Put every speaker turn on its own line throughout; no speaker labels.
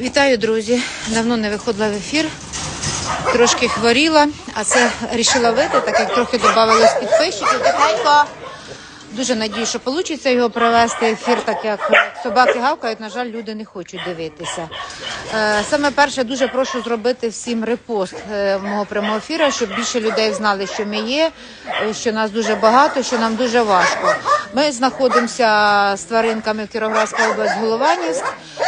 Вітаю, друзі! Давно не виходила в ефір. Трошки хворіла, а це рішила вийти, так як трохи додавалось підписчиків. Тихенько. Дуже надію, що вийде його провести ефір, так як собаки гавкають. На жаль, люди не хочуть дивитися. Е, Саме перше, дуже прошу зробити всім репост е, мого прямого ефіру, щоб більше людей знали, що ми є, е, що нас дуже багато, що нам дуже важко. Ми знаходимося з тваринками в Кіровоградська область Голованівськ.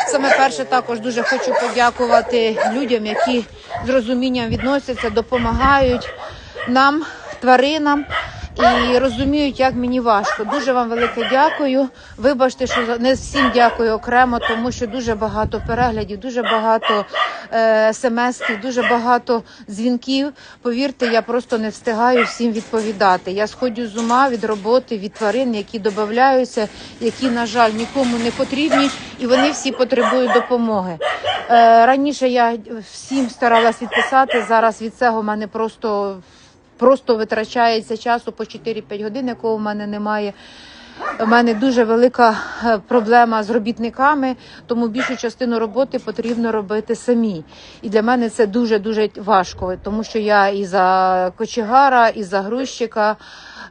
Саме перше також дуже хочу подякувати людям, які з розумінням відносяться, допомагають нам, тваринам. І розуміють, як мені важко. Дуже вам велике дякую. Вибачте, що не всім дякую окремо, тому що дуже багато переглядів, дуже багато е, смс-ків, дуже багато дзвінків. Повірте, я просто не встигаю всім відповідати. Я сходжу з ума від роботи, від тварин, які додаються, які, на жаль, нікому не потрібні, і вони всі потребують допомоги. Е, раніше я всім старалась відписати. Зараз від цього в мене просто просто витрачається часу по 4-5 годин, якого в мене немає. У мене дуже велика е, проблема з робітниками, тому більшу частину роботи потрібно робити самі. І для мене це дуже дуже важко, тому що я і за кочегара, і за грузчика,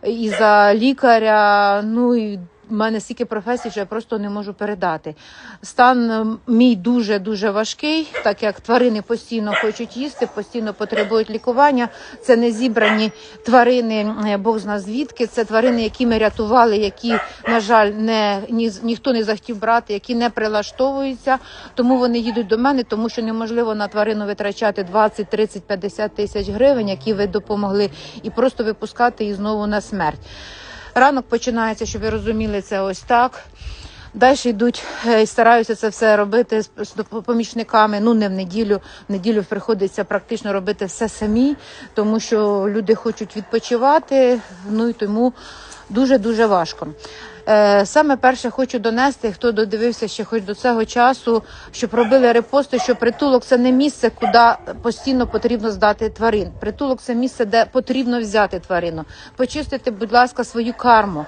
і за лікаря. Ну і в мене стільки професій, що я просто не можу передати. Стан е, мій дуже дуже важкий, так як тварини постійно хочуть їсти, постійно потребують лікування. Це не зібрані тварини, е, Бог зна звідки. Це тварини, які ми рятували, які, на жаль, не ні, ніхто не захотів брати, які не прилаштовуються. Тому вони їдуть до мене, тому що неможливо на тварину витрачати 20, 30, 50 тисяч гривень, які ви допомогли, і просто випускати її знову на смерть. Ранок починається, щоб ви розуміли, це ось так. Далі йдуть е, і стараюся це все робити з допомічниками. помічниками. Ну не в неділю. В неділю приходиться практично робити все самі, тому що люди хочуть відпочивати. Ну і тому дуже дуже важко. Е, Саме перше хочу донести, хто додивився ще хоч до цього часу, щоб робили репости, що притулок це не місце, куди постійно потрібно здати тварин. Притулок це місце, де потрібно взяти тварину. Почистити, будь ласка, свою карму.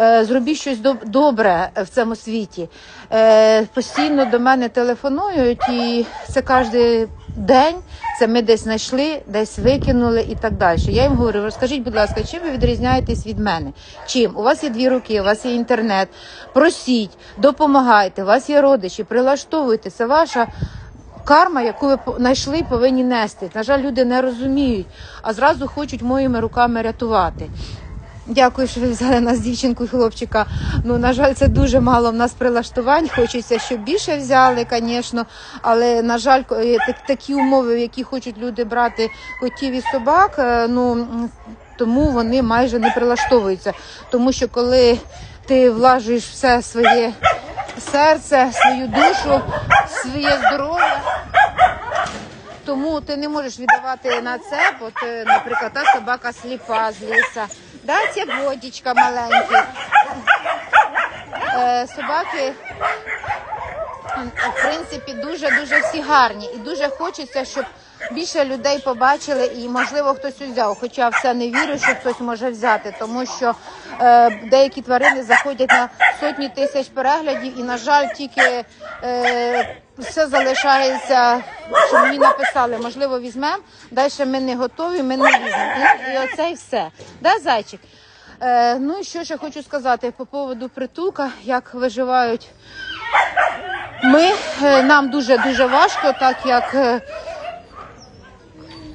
Е, Зробіть щось доб- добре в цьому світі. Е, Постійно до мене телефонують, і це кожен день. Це ми десь знайшли, десь викинули і так далі. Я їм говорю, розкажіть, будь ласка, чим ви відрізняєтесь від мене? Чим? У вас є дві руки, у вас є інтернет. Просіть, допомагайте, у вас є родичі, прилаштовуйте. Це ваша. Карма, яку ви знайшли, повинні нести. На жаль, люди не розуміють, а зразу хочуть моїми руками рятувати. Дякую, що ви взяли нас дівчинку і хлопчика. Ну на жаль, це дуже мало в нас прилаштувань. Хочеться, щоб більше взяли, звісно. Але на жаль, е, такі умови, в які хочуть люди брати котів і собак. е, Ну тому вони майже не прилаштовуються. Тому що коли ти влажуєш все своє серце, свою душу, своє здоров'я. Тому ти не можеш віддавати на це, от, е, наприклад, та собака сліпа з ліса, да, ця водічка маленька. Е, собаки, в принципі, дуже-дуже всі гарні. І дуже хочеться, щоб більше людей побачили і, можливо, хтось взяв. Хоча все не вірю, що хтось може взяти, тому що е, деякі тварини заходять на сотні тисяч переглядів, і, на жаль, тільки е, все залишається, що мені написали, можливо, візьмемо, далі ми не готові, ми не візьмемо. І, і оце і все. Да, зайчик? Е, ну і що ще хочу сказати по поводу притулка, як виживають ми. Е, нам дуже дуже важко, так як.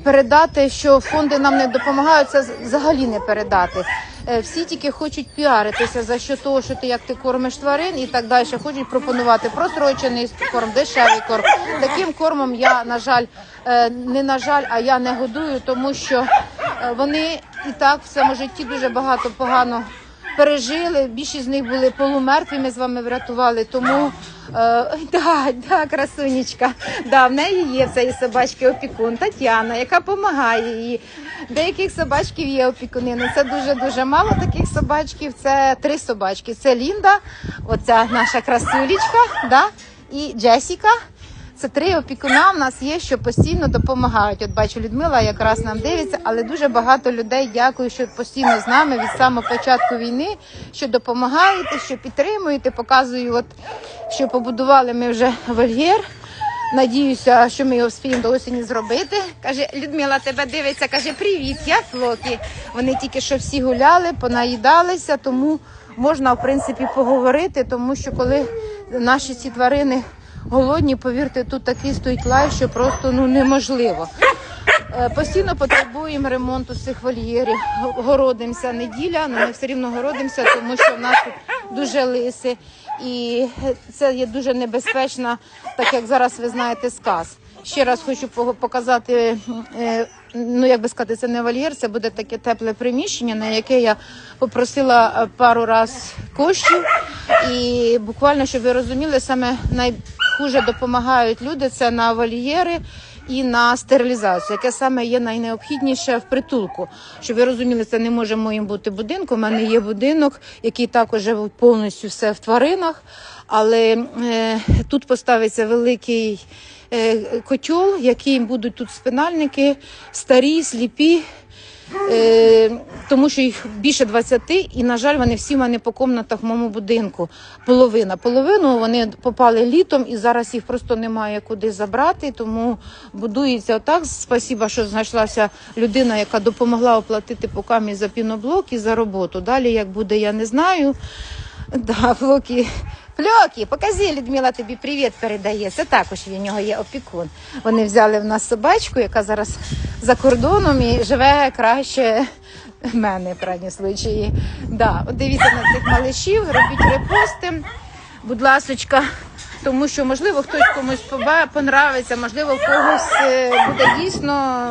Передати, що фонди нам не допомагають, це взагалі не передати. Е, Всі тільки хочуть піаритися за що того, що ти як ти кормиш тварин і так далі. Хочуть пропонувати просрочений корм, дешевий корм. Таким кормом я на жаль, е, не на жаль, а я не годую, тому що е, вони і так в цьому житті дуже багато погано пережили. Більшість з них були полумертві. Ми з вами врятували. Тому да, да, красунечка. Да, в неї є в цієї собачки опікун Тетяна, яка допомагає їй. Деяких собачків є опікунини. Це дуже дуже мало таких собачків. Це три собачки. Це Лінда, оця наша красулечка, да, і Джесіка. Це три опікуна в нас є, що постійно допомагають. От бачу, Людмила якраз нам дивиться, але дуже багато людей дякую, що постійно з нами від самого початку війни, що допомагаєте, що підтримуєте. Показую, от що побудували ми вже вольєр. Надіюся, що ми його вспіємо до осені зробити. Каже, Людмила тебе дивиться, каже, привіт, я Флокі. Вони тільки що всі гуляли, понаїдалися, тому можна в принципі поговорити, тому що коли наші ці тварини голодні, повірте, тут такий стоїть лай, що просто ну неможливо. Е, Постійно потребуємо ремонту цих вольєрів. Городимося неділя, але ми все рівно городимося, тому що в нас тут дуже лиси. І це є дуже небезпечно, так як зараз ви знаєте сказ. Ще раз хочу показати, е, ну як би сказати, це не вольєр, це буде таке тепле приміщення, на яке я попросила е, пару раз коштів. І буквально, щоб ви розуміли, саме найхуже допомагають люди це на вольєри і на стерилізацію, яке саме є найнеобхідніше в притулку. Щоб ви розуміли, це не може моїм бути будинком. У мене є будинок, який також повністю все в тваринах. Але е, тут поставиться великий е, котел, яким будуть тут спинальники, старі, сліпі. Е, тому що їх більше 20, і на жаль, вони всі в мене по комнатах в моєму будинку. Половина. Половину вони попали літом, і зараз їх просто немає куди забрати. Тому будується отак. Спасіба, що знайшлася людина, яка допомогла оплатити покамі за піноблок і за роботу. Далі як буде, я не знаю. Да, Флокі. Фльокі, покажи, Людмила тобі привіт передає. Це також в нього є опікун. Вони взяли в нас собачку, яка зараз за кордоном і живе краще мене, в крайній случаї. Да, от дивіться на цих малишів, робіть репости, будь ласочка. Тому що можливо хтось комусь понравиться, можливо, в когось е, буде дійсно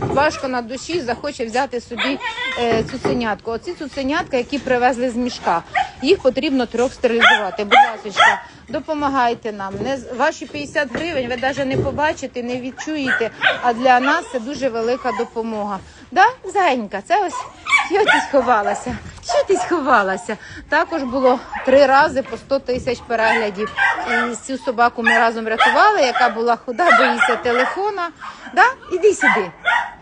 важко на душі, захоче взяти собі е, цуценятку. Оці цуценятка, які привезли з мішка, їх потрібно трьох стерилізувати. Будь ласка, допомагайте нам. Не ваші 50 гривень ви навіть не побачите, не відчуєте. А для нас це дуже велика допомога. Да, зайенька, це ось що ти сховалася? Що ти сховалася? Також було три рази по 100 тисяч переглядів. І цю собаку ми разом рятували, яка була худа, боїться телефона. Да? Іди сюди.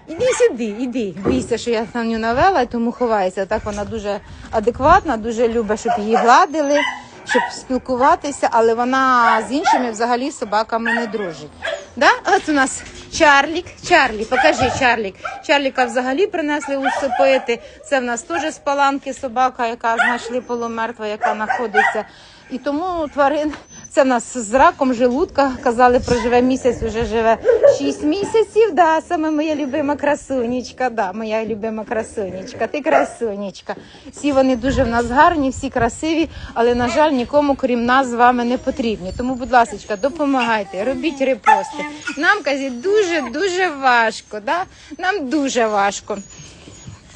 Іди сюди, іди. Боїться, що я на нього навела, тому ховається. Так вона дуже адекватна, дуже любить, щоб її гладили, щоб спілкуватися, але вона з іншими взагалі собаками не дружить. Да? От у нас Чарлік. Чарлі, покажи Чарлік. Чарліка взагалі принесли усипити. Це в нас теж з паланки собака, яка знайшли полумертва, яка знаходиться. І тому тварин. Це в нас з раком желудка. Казали, проживе місяць, вже живе 6 місяців. Да, саме моя любима красунечка. Да, моя любима красунечка. Ти красунечка. Всі вони дуже в нас гарні, всі красиві, але на жаль, нікому крім нас з вами не потрібні. Тому, будь ласка, допомагайте, робіть репости. Нам кажуть, дуже дуже важко. Да? Нам дуже важко.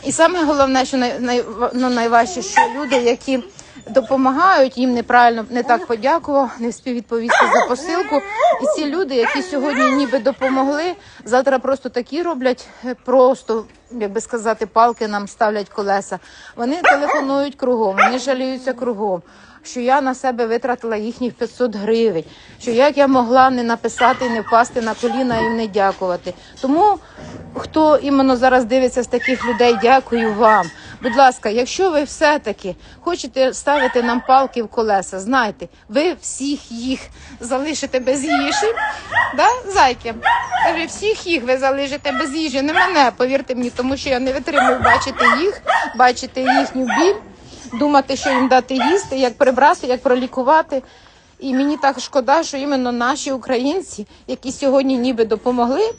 І саме головне, що най, най, ну, найважче, що люди, які допомагають, їм неправильно не так подякував, не встиг відповісти за посилку. І ці люди, які сьогодні ніби допомогли, завтра просто такі роблять, е, просто, як би сказати, палки нам ставлять колеса. Вони телефонують кругом, вони жаліються кругом. Що я на себе витратила їхніх 500 гривень, що як я могла не написати, не впасти на коліна і не дякувати. Тому хто іменно зараз дивиться з таких людей, дякую вам. Будь ласка, якщо ви все-таки хочете ставити нам палки в колеса, знайте, ви всіх їх залишите без їжі. Да, зайки? Каже, всіх їх ви залишите без їжі. Не мене, повірте мені, тому що я не витримую бачити їх, бачити їхню біль, думати, що їм дати їсти, як прибрати, як пролікувати. І мені так шкода, що іменно наші українці, які сьогодні ніби допомогли,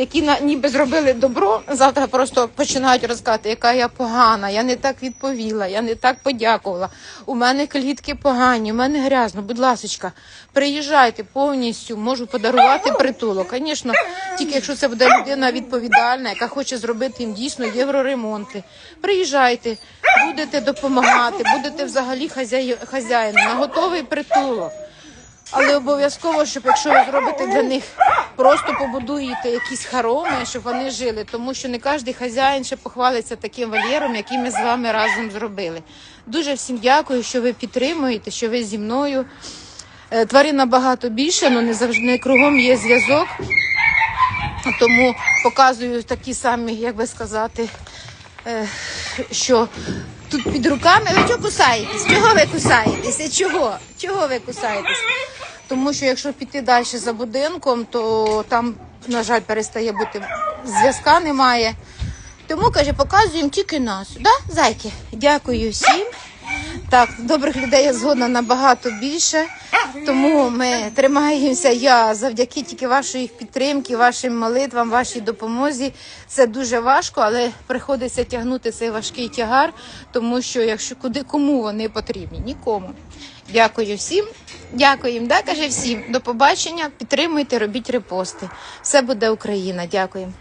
які на ніби зробили добро, завтра просто починають розказати, яка я погана, я не так відповіла, я не так подякувала. У мене клітки погані, у мене грязно. Будь ласочка, приїжджайте повністю, можу подарувати притулок. Звісно, тільки якщо це буде людина відповідальна, яка хоче зробити їм дійсно євроремонти. Приїжджайте, будете допомагати, будете взагалі хазяї, хазяїном на готовий притулок. Але обов'язково, щоб якщо ви зробите для них, просто побудуєте якісь хороми, щоб вони жили, тому що не кожен хазяїн ще похвалиться таким вольєром, який ми з вами разом зробили. Дуже всім дякую, що ви підтримуєте, що ви зі мною. Е, Тварин набагато більше, але не завжди не кругом є зв'язок. Тому показую такі самі, як би сказати, е, що тут під руками. Ви чого кусаєтесь? Чого ви кусаєтеся? Чого? Чого ви кусаєтесь? Тому що якщо піти далі за будинком, то там, на жаль, перестає бути зв'язка немає. Тому каже, показуємо тільки нас. Да, зайки? Дякую всім. Так, добрих людей я згодна набагато більше. Тому ми тримаємося. Я завдяки тільки вашої підтримки, вашим молитвам, вашій допомозі. Це дуже важко, але приходиться тягнути цей важкий тягар, тому що якщо куди кому вони потрібні? Нікому. Дякую всім. Дякуємо, да, каже всім. До побачення. Підтримуйте, робіть репости. Все буде Україна. Дякуємо.